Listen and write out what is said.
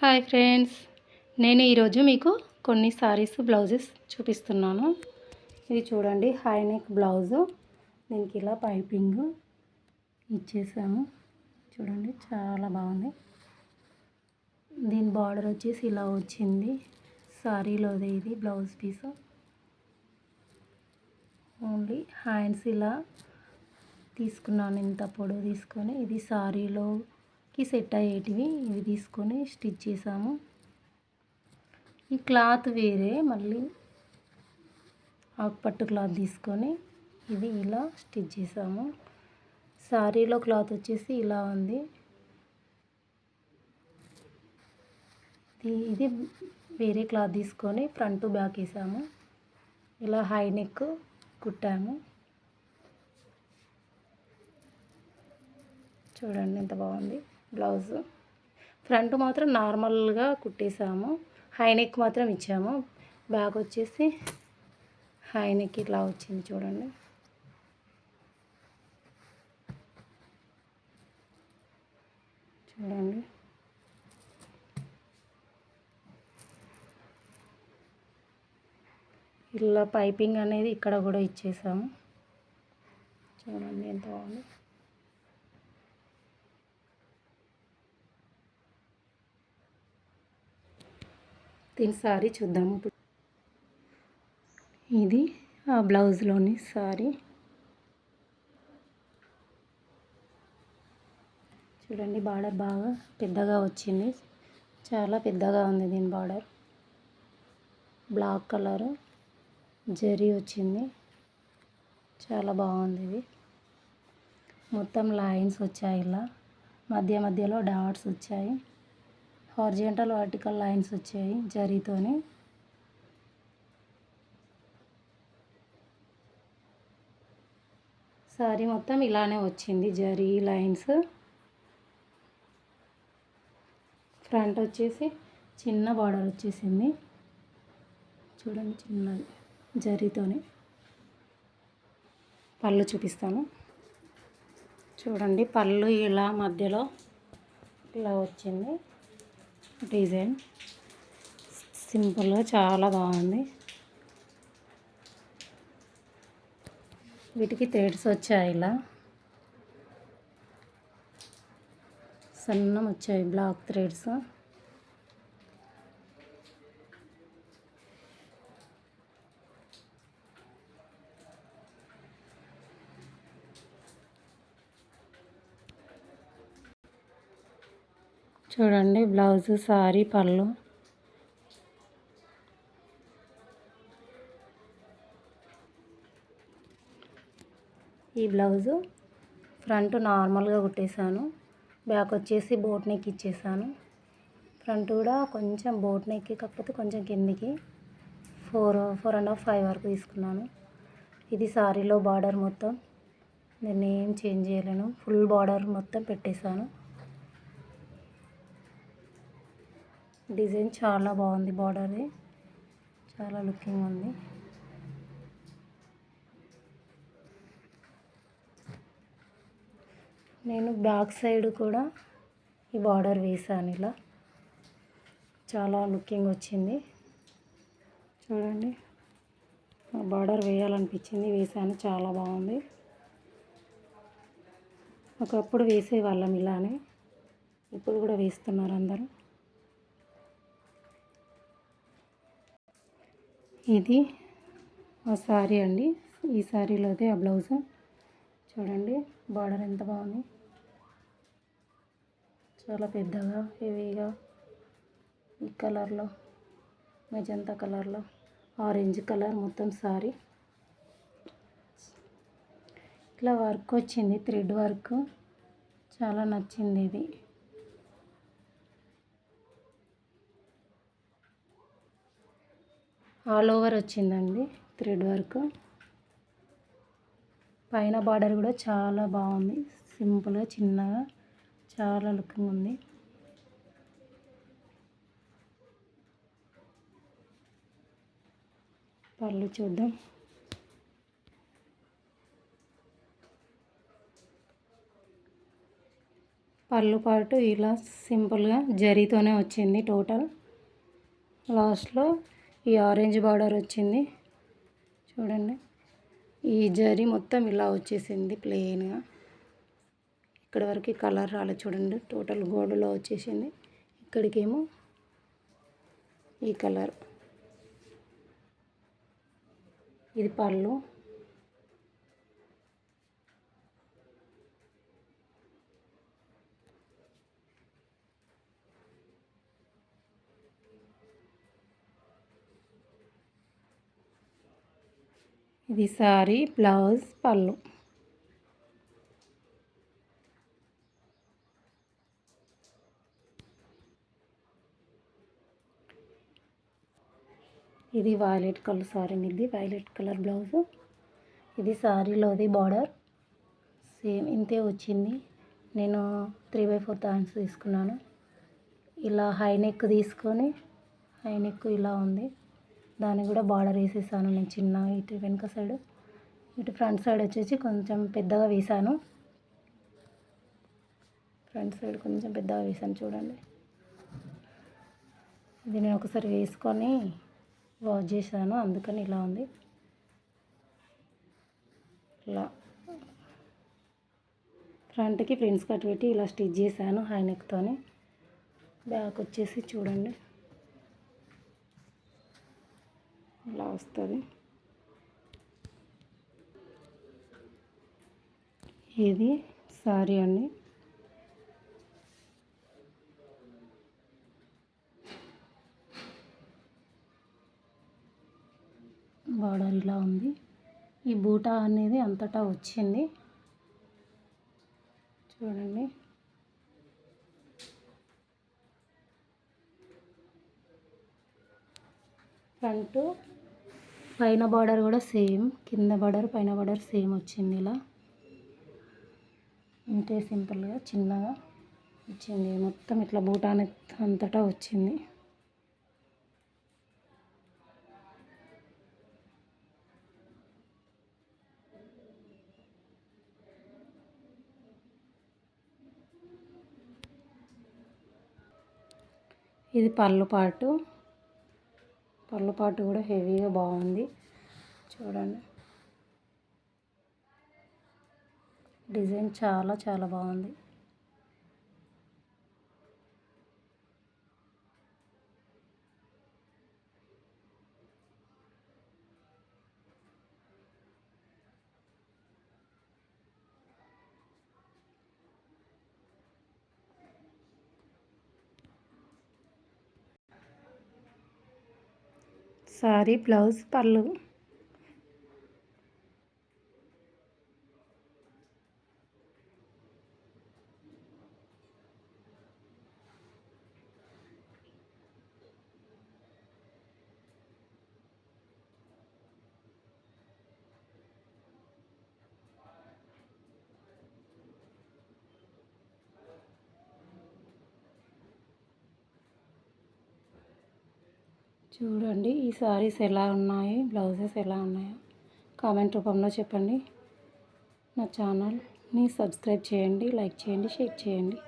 Hi friends. నేను ఈరోజు మీకు కొన్ని సారీస్ బ్లౌజెస్ చూపిస్తున్నాను. ఇది చూడండి హై నెక్ బ్లౌజు దీనికి ఇలా పైపింగ్ ఇచ్చేసాము. చూడండి చాలా బాగుంది. దీని బార్డర్ వచ్చేసి ఇలా వచ్చింది. సారీలోదే ఇది బ్లౌజ్ పీస్ ఓన్లీ హ్యాండ్స్ ఇలా తీసుకున్నాను ఇంత పొడవు తీసుకొని. ఇది సారీలో కి సెట్ అయ్యేటివి ఇవి తీసుకొని స్టిచ్ చేసాము. ఈ క్లాత్ వేరే మళ్ళీ ఆకుపట్టు క్లాత్ తీసుకొని ఇది ఇలా స్టిచ్ చేసాము. సారీలో క్లాత్ వచ్చేసి ఇలా ఉంది. ఇది ఇది వేరే క్లాత్ తీసుకొని ఫ్రంట్ బ్యాక్ వేసాము. ఇలా హై నెక్ కుట్టాము. చూడండి ఎంత బాగుంది. బ్లౌజ్. ఫ్రంట్ మాత్రం నార్మల్గా కుట్టేసాము. హై నెక్ మాత్రం ఇచ్చాము. బ్యాక్ వచ్చేసి హై నెక్ ఇట్లా వచ్చింది చూడండి. చూడండి. ఇలా పైపింగ్ అనేది ఇక్కడ కూడా ఇచ్చేసాము. చూడండి ఎంత బాగుంది. దీని సారీ చూద్దాము ఇప్పుడు. ఇది ఆ బ్లౌజ్లోని సారీ. చూడండి బార్డర్ బాగా పెద్దగా వచ్చింది. చాలా పెద్దగా ఉంది దీని బార్డర్. బ్లాక్ కలర్ జరీ వచ్చింది. చాలా బాగుంది ఇది. మొత్తం లైన్స్ వచ్చాయి ఇలా. మధ్య మధ్యలో డాట్స్ వచ్చాయి. హార్జెంటల్ వర్టికల్ లైన్స్ వచ్చాయి జరీతోని. సారీ మొత్తం ఇలానే వచ్చింది జరీ లైన్స్. ఫ్రంట్ వచ్చేసి చిన్న బార్డర్ వచ్చేసింది. చూడండి చిన్నది జరీతోని. పళ్ళు చూపిస్తాను. చూడండి పళ్ళు ఇలా మధ్యలో ఇలా వచ్చింది. డిజైన్. సింపుల్గా చాలా బాగుంది. వీటికి థ్రెడ్స్ వచ్చాయి ఇలా. సన్నం వచ్చాయి బ్లాక్ థ్రెడ్స్. చూడండి బ్లౌజ్ సారీ పళ్ళు. ఈ బ్లౌజు ఫ్రంట్ నార్మల్గా కుట్టేశాను. బ్యాక్ వచ్చేసి బోట్ నెక్ ఇచ్చేసాను ఫ్రంట్ కూడా కొంచెం బోట్ నెక్ కాకపోతే కొంచెం కిందికి four four and half five వరకు తీసుకున్నాను. ఇది సారీలో బార్డర్ మొత్తం. నేను ఏం చేంజ్ చేయలేను. ఫుల్ బార్డర్ మొత్తం పెట్టేశాను. డిజైన్ చాలా బాగుంది బార్డర్ది. చాలా లుకింగ్ ఉంది. నేను బ్యాక్ సైడ్ కూడా ఈ బార్డర్ వేసాను ఇలా. చాలా లుకింగ్ వచ్చింది. చూడండి. బార్డర్ వేయాలనిపించింది వేసాను చాలా బాగుంది. ఒకప్పుడు వేసేవాళ్ళం ఇలానే. ఇప్పుడు కూడా వేస్తున్నారు అందరూ. ఇది ఆ శారీ అండి. ఈ శారీలోదే ఆ బ్లౌజ్. చూడండి బార్డర్ ఎంత బాగుంది. చాలా పెద్దగా హెవీగా ఈ కలర్లో మెజంతా కలర్లో ఆరెంజ్ కలర్ మొత్తం సారీ. ఇట్లా వర్క్ వచ్చింది థ్రెడ్ వర్క్. చాలా నచ్చింది ఇది. ఆల్ ఓవర్ వచ్చిందండి థ్రెడ్ వర్క్. పైన బార్డర్ కూడా చాలా బాగుంది. సింపుల్గా చిన్నగా చాలా లుకింగ్ ఉంది. పళ్ళు చూద్దాం. పళ్ళు పాటు ఇలా సింపుల్గా జరీతోనే వచ్చింది టోటల్. లాస్ట్లో ఈ ఆరెంజ్ బార్డర్ వచ్చింది. చూడండి. ఈ జరీ మొత్తం ఇలా వచ్చేసింది ప్లెయిన్గా. ఇక్కడ వరకు కలర్ రాలేదు చూడండి. టోటల్ గోడలో వచ్చేసింది. ఇక్కడికేమో ఈ కలర్. ఇది పళ్ళు. ఇది సారీ బ్లౌజ్ పళ్ళు. ఇది వైలెట్ కలర్ సారీ ఇది వైలెట్ కలర్ బ్లౌజ్. ఇది సారీలోది బార్డర్ సేమ్ ఇంతే వచ్చింది. నేను త్రీ బై ఫోర్ థ్యాంక్స్ తీసుకున్నాను. ఇలా హై నెక్ తీసుకొని హై నెక్ ఇలా ఉంది. దానికి కూడా బార్డర్ వేసేసాను నేను చిన్న ఇటు వెనుక సైడ్. ఇటు ఫ్రంట్ సైడ్ వచ్చేసి కొంచెం పెద్దగా వేసాను ఫ్రంట్ సైడ్ కొంచెం పెద్దగా వేసాను చూడండి. ఇది నేను ఒకసారి వేసుకొని వాష్ చేశాను అందుకని ఇలా ఉంది. ఇలా. ఫ్రంట్కి ఫ్రెండ్స్ కట్ పెట్టి ఇలా స్టిచ్ చేశాను హై నెక్తోని బ్యాక్ వచ్చేసి చూడండి. ఇలా వస్తుంది. ఇది సారీ అండి. బార్డర్ ఇలా ఉంది. ఈ బూటా అనేది అంతటా వచ్చింది. చూడండి. ఫ్రంట్ పైన బార్డర్ కూడా సేమ్. కింద బార్డర్ పైన బార్డర్ సేమ్ వచ్చింది ఇలా. అంతే సింపుల్గా చిన్నగా వచ్చింది. మొత్తం ఇట్లా బూటాన్ అంతటా వచ్చింది. ఇది పళ్ళు పాటు. పళ్ళు పాటు కూడా హెవీగా బాగుంది. చూడండి. డిజైన్ చాలా చాలా బాగుంది. సారీ బ్లౌజ్ పళ్ళు చూడండి ఈ సారీస్ ఎలా ఉన్నాయి బ్లౌజెస్ ఎలా ఉన్నాయో కామెంట్ రూపంలో చెప్పండి. నా ఛానల్ని సబ్స్క్రైబ్ చేయండి లైక్ చేయండి షేర్ చేయండి.